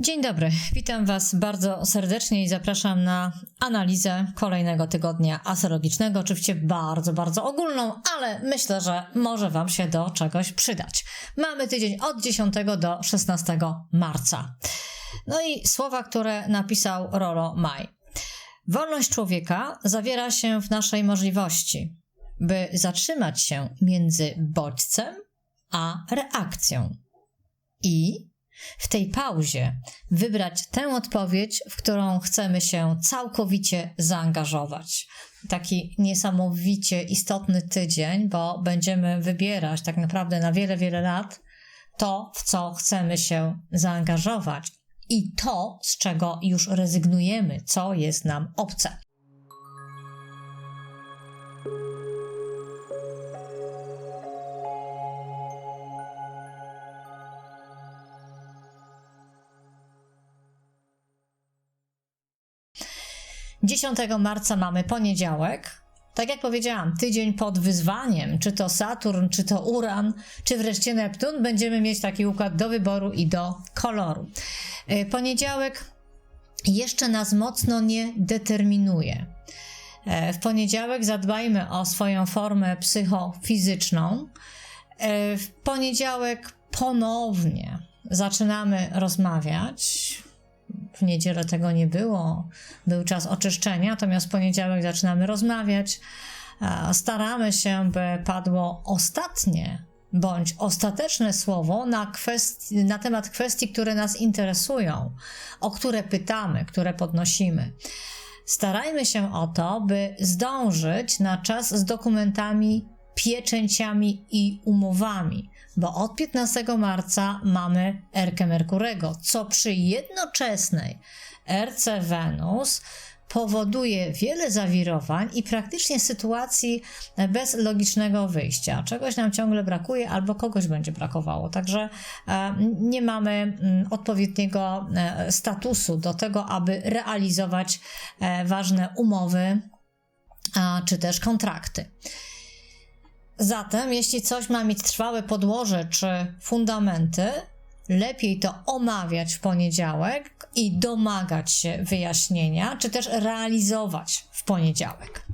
Dzień dobry, witam Was bardzo serdecznie i zapraszam na analizę kolejnego tygodnia astrologicznego. Oczywiście bardzo, bardzo ogólną, ale myślę, że może Wam się do czegoś przydać. Mamy tydzień od 10 do 16 marca. No i słowa, które napisał Rolo Maj. Wolność człowieka zawiera się w naszej możliwości, by zatrzymać się między bodźcem a reakcją i w tej pauzie wybrać tę odpowiedź, w którą chcemy się całkowicie zaangażować. Taki niesamowicie istotny tydzień, bo będziemy wybierać tak naprawdę na wiele, wiele lat to, w co chcemy się zaangażować i to, z czego już rezygnujemy, co jest nam obce. 10 marca mamy poniedziałek. Tak jak powiedziałam, tydzień pod wyzwaniem, czy to Saturn, czy to Uran, czy wreszcie Neptun, będziemy mieć taki układ do wyboru i do koloru. Y, poniedziałek jeszcze nas mocno nie determinuje. Y, w poniedziałek zadbajmy o swoją formę psychofizyczną. Y, w poniedziałek ponownie zaczynamy rozmawiać w niedzielę tego nie było, był czas oczyszczenia, natomiast w poniedziałek zaczynamy rozmawiać. Staramy się, by padło ostatnie bądź ostateczne słowo na, na temat kwestii, które nas interesują, o które pytamy, które podnosimy. Starajmy się o to, by zdążyć na czas z dokumentami, pieczęciami i umowami bo od 15 marca mamy Erkę Merkurego, co przy jednoczesnej Erce Wenus powoduje wiele zawirowań i praktycznie sytuacji bez logicznego wyjścia. Czegoś nam ciągle brakuje albo kogoś będzie brakowało. Także e, nie mamy mm, odpowiedniego e, statusu do tego, aby realizować e, ważne umowy czy też kontrakty. Zatem, jeśli coś ma mieć trwałe podłoże czy fundamenty, lepiej to omawiać w poniedziałek i domagać się wyjaśnienia, czy też realizować w poniedziałek.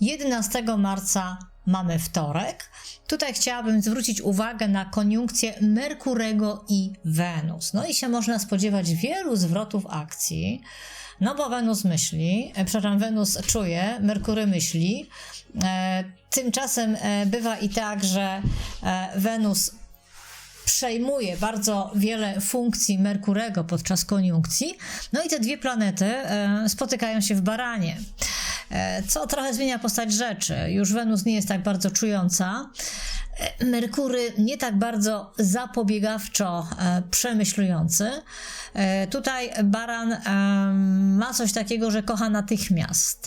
11 marca mamy wtorek. Tutaj chciałabym zwrócić uwagę na koniunkcję Merkurego i Wenus. No i się można spodziewać wielu zwrotów akcji. No bo Wenus myśli, e, przepraszam, Wenus czuje, Merkury myśli. E, tymczasem e, bywa i tak, że Wenus przejmuje bardzo wiele funkcji Merkurego podczas koniunkcji. No i te dwie planety spotykają się w baranie. Co trochę zmienia postać rzeczy. Już Wenus nie jest tak bardzo czująca. Merkury nie tak bardzo zapobiegawczo e, przemyślujący. E, tutaj baran e, ma coś takiego, że kocha natychmiast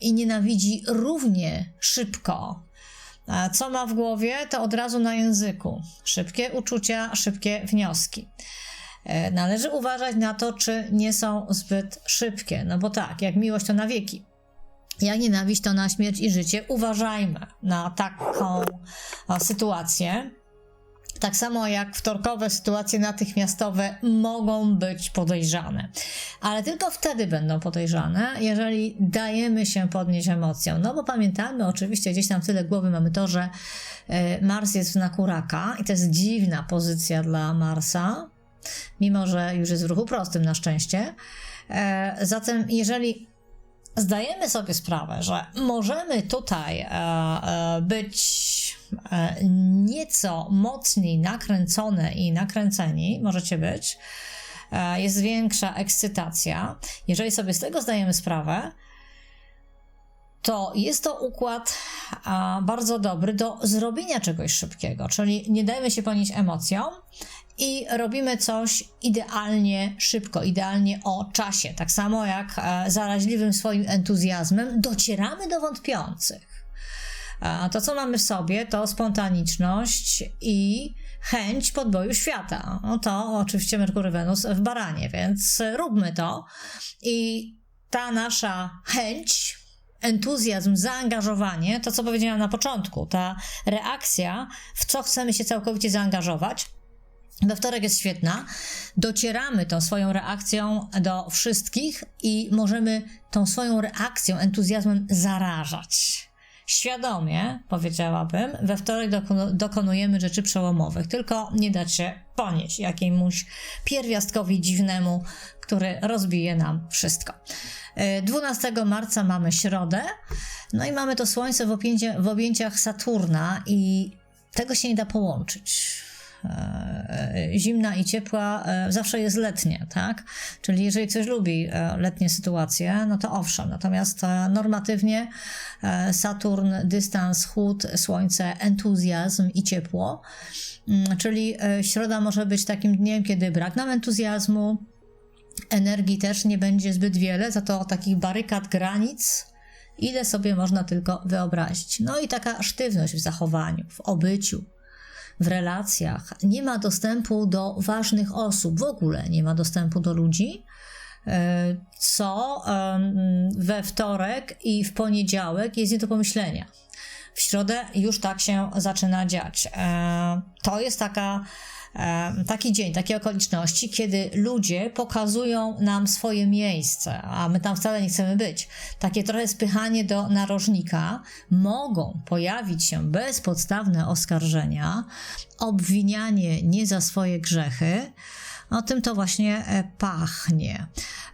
i nienawidzi równie szybko. Co ma w głowie, to od razu na języku. Szybkie uczucia, szybkie wnioski. Należy uważać na to, czy nie są zbyt szybkie. No bo tak, jak miłość to na wieki jak nienawiść to na śmierć i życie. Uważajmy na taką sytuację. Tak samo jak wtorkowe sytuacje natychmiastowe mogą być podejrzane, ale tylko wtedy będą podejrzane, jeżeli dajemy się podnieść emocjom. No bo pamiętamy, oczywiście gdzieś tam w tyle głowy mamy to, że e, Mars jest w znaku raka i to jest dziwna pozycja dla Marsa, mimo że już jest w ruchu prostym na szczęście. E, zatem, jeżeli zdajemy sobie sprawę, że możemy tutaj e, e, być e, nieco mocniej nakręcone i nakręceni, możecie być, jest większa ekscytacja. Jeżeli sobie z tego zdajemy sprawę, to jest to układ bardzo dobry do zrobienia czegoś szybkiego, czyli nie dajmy się ponieść emocjom i robimy coś idealnie szybko, idealnie o czasie. Tak samo jak e, zaraźliwym swoim entuzjazmem docieramy do wątpiących. A to, co mamy w sobie, to spontaniczność i chęć podboju świata. No to oczywiście Merkury Wenus w baranie, więc róbmy to. I ta nasza chęć, entuzjazm, zaangażowanie, to co powiedziałam na początku, ta reakcja, w co chcemy się całkowicie zaangażować, We wtorek jest świetna. Docieramy tą swoją reakcją do wszystkich i możemy tą swoją reakcją, entuzjazmem zarażać. Świadomie, powiedziałabym, we wtorek dokonujemy rzeczy przełomowych, tylko nie dać się ponieść jakiemuś pierwiastkowi dziwnemu, który rozbije nam wszystko. 12 marca mamy środę, no i mamy to Słońce w, w objęciach Saturna i tego się nie da połączyć E, zimna i ciepła e, zawsze jest letnie, tak? Czyli jeżeli ktoś lubi e, letnie sytuacje, no to owszem. Natomiast normatywnie Saturn, dystans, chłód, słońce, entuzjazm i ciepło. Mm, czyli środa może być takim dniem, kiedy brak nam entuzjazmu, energii też nie będzie zbyt wiele, za to takich barykad, granic, ile sobie można tylko wyobrazić. No i taka sztywność w zachowaniu, w obyciu, w relacjach, nie ma dostępu do ważnych osób, w ogóle nie ma dostępu do ludzi, e, co we wtorek i w poniedziałek jest nie do pomyślenia. W środę już tak się zaczyna dziać. E, to jest taka taki dzień, takie okoliczności, kiedy ludzie pokazują nam swoje miejsce, a my tam wcale nie chcemy być. Takie trochę spychanie do narożnika mogą pojawić się bezpodstawne oskarżenia, obwinianie nie za swoje grzechy, o tym to właśnie e, pachnie.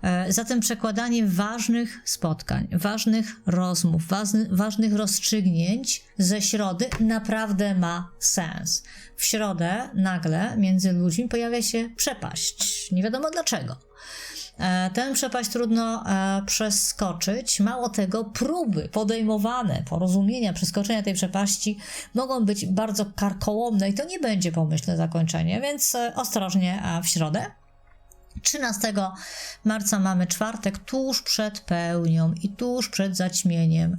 E, zatem przekładanie ważnych spotkań, ważnych rozmów, ważnych rozstrzygnięć ze środy naprawdę ma sens. W środę nagle między ludźmi pojawia się przepaść. Nie wiadomo dlaczego. E, tę przepaść trudno e, przeskoczyć. Mało tego, próby podejmowane porozumienia, przeskoczenia tej przepaści mogą być bardzo karkołomne i to nie będzie pomyślne zakończenie, więc e, ostrożnie w środę. 13 marca mamy czwartek, tuż przed pełnią i tuż przed zaćmieniem.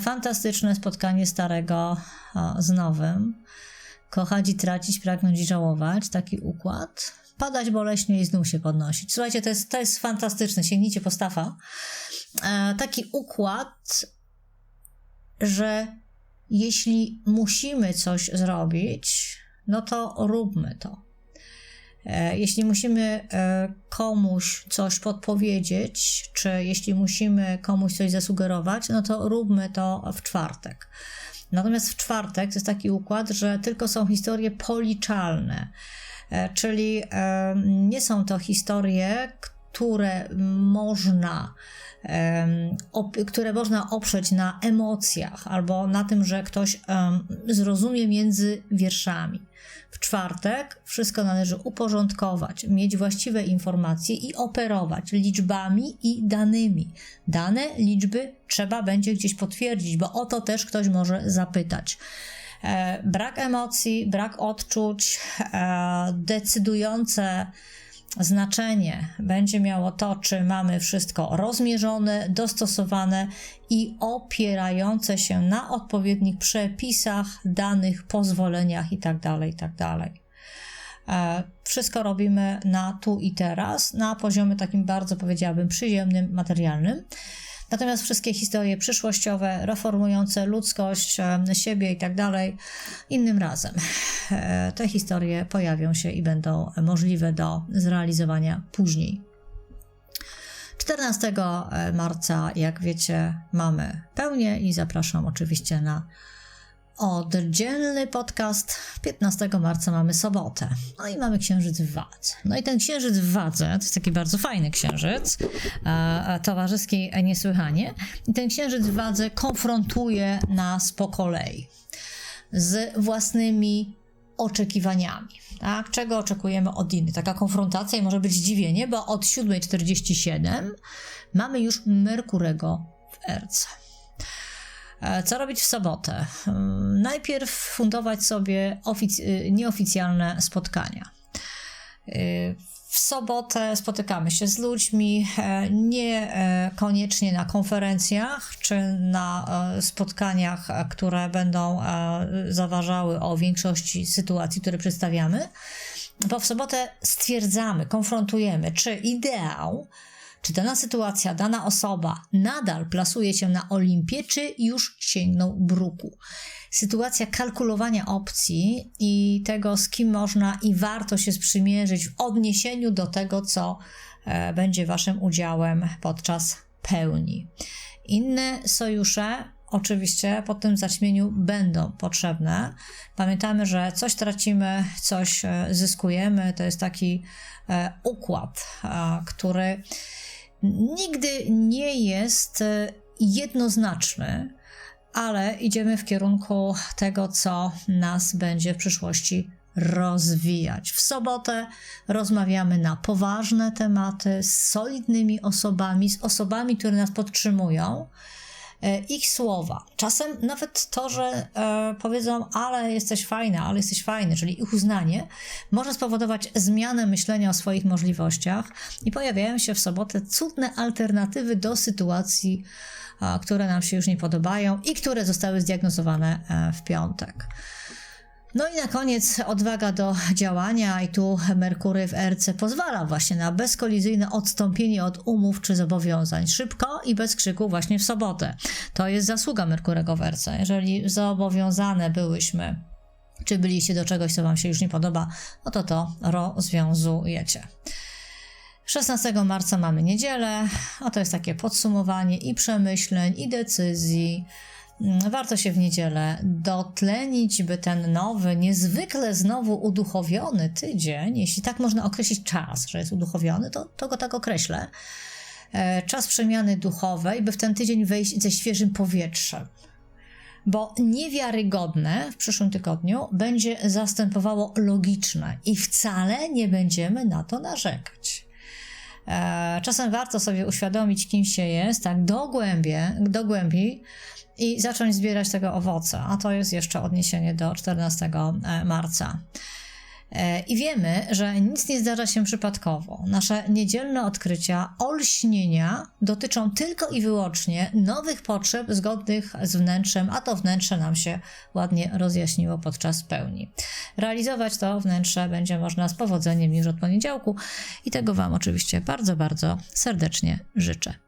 Fantastyczne spotkanie starego z nowym. Kochać i tracić, pragnąć i żałować. Taki układ padać boleśnie i znów się podnosić. Słuchajcie, to jest, to jest fantastyczne, sięgnijcie postawa. E, taki układ, że jeśli musimy coś zrobić, no to róbmy to. E, jeśli musimy e, komuś coś podpowiedzieć, czy jeśli musimy komuś coś zasugerować, no to róbmy to w czwartek. Natomiast w czwartek to jest taki układ, że tylko są historie policzalne. E, czyli e, nie są to historie, które można które można oprzeć na emocjach albo na tym, że ktoś zrozumie między wierszami. W czwartek wszystko należy uporządkować, mieć właściwe informacje i operować liczbami i danymi. Dane, liczby trzeba będzie gdzieś potwierdzić, bo o to też ktoś może zapytać. E, brak emocji, brak odczuć, e, decydujące znaczenie będzie miało to, czy mamy wszystko rozmierzone, dostosowane i opierające się na odpowiednich przepisach, danych, pozwoleniach itd. Tak itd. Tak e, wszystko robimy na tu i teraz, na poziomie takim bardzo, powiedziałabym, przyziemnym, materialnym. Natomiast wszystkie historie przyszłościowe, reformujące ludzkość, e, siebie i tak dalej, innym razem. E, te historie pojawią się i będą możliwe do zrealizowania później. 14 marca, jak wiecie, mamy pełnię i zapraszam oczywiście na oddzielny podcast. 15 marca mamy sobotę. No i mamy księżyc w wadze. No i ten księżyc w wadze, to jest taki bardzo fajny księżyc, e, towarzyski niesłychanie. I ten księżyc w wadze konfrontuje nas po kolei z własnymi oczekiwaniami. Tak? Czego oczekujemy od innych? Taka konfrontacja i może być zdziwienie, bo od 7.47 mamy już Merkurego w Erce. E, co robić w sobotę? Hmm, najpierw fundować sobie y, nieoficjalne spotkania. Y, w sobotę spotykamy się z ludźmi, e, nie e, koniecznie na konferencjach czy na spotkaniach, które będą zaważały o większości sytuacji, które przedstawiamy, bo w sobotę stwierdzamy, konfrontujemy, czy ideał czy dana sytuacja, dana osoba nadal plasuje się na Olimpie, czy już sięgnął bruku. Sytuacja kalkulowania opcji i tego, z kim można i warto się sprzymierzyć w odniesieniu do tego, co e, będzie waszym udziałem podczas pełni. Inne sojusze oczywiście po tym zaćmieniu będą potrzebne. Pamiętamy, że coś tracimy, coś e, zyskujemy. To jest taki e, układ, który nigdy nie jest e, jednoznaczny, ale idziemy w kierunku tego, co nas będzie w przyszłości rozwijać. W sobotę rozmawiamy na poważne tematy z solidnymi osobami, z osobami, które nas podtrzymują. E, Ich słowa, czasem nawet to, że e, powiedzą, ale jesteś fajna, ale jesteś fajny, czyli ich uznanie, może spowodować zmianę myślenia o swoich możliwościach i pojawiają się w sobotę cudne alternatywy do sytuacji, które nam się już nie podobają i które zostały zdiagnozowane e, w piątek. No i na koniec odwaga do działania i tu Merkury w RC pozwala właśnie na bezkolizyjne odstąpienie od umów czy zobowiązań szybko i bez krzyku właśnie w sobotę. To jest zasługa Merkurego w RC. Jeżeli zobowiązane byłyśmy czy byliście do czegoś, co Wam się już nie podoba, no to to rozwiązujecie. 16 marca mamy niedzielę, a to jest takie podsumowanie i przemyśleń, i decyzji. Mm, Warto się w niedzielę dotlenić, by ten nowy, niezwykle znowu uduchowiony tydzień, jeśli tak można określić czas, że jest uduchowiony, to, to go tak określę. E, Czas przemiany duchowej, by w ten tydzień wejść ze świeżym powietrzem bo niewiarygodne w przyszłym tygodniu będzie zastępowało logiczne i wcale nie będziemy na to narzekać. E, Czasem warto sobie uświadomić, kim się jest, tak do, głębie, do głębi i zacząć zbierać tego owoce, a to jest jeszcze odniesienie do 14 marca. E, I wiemy, że nic nie zdarza się przypadkowo. Nasze niedzielne odkrycia, olśnienia dotyczą tylko i wyłącznie nowych potrzeb zgodnych z wnętrzem, a to wnętrze nam się ładnie rozjaśniło podczas pełni. Realizować to wnętrze będzie można z powodzeniem już od poniedziałku i tego Wam oczywiście bardzo, bardzo serdecznie życzę.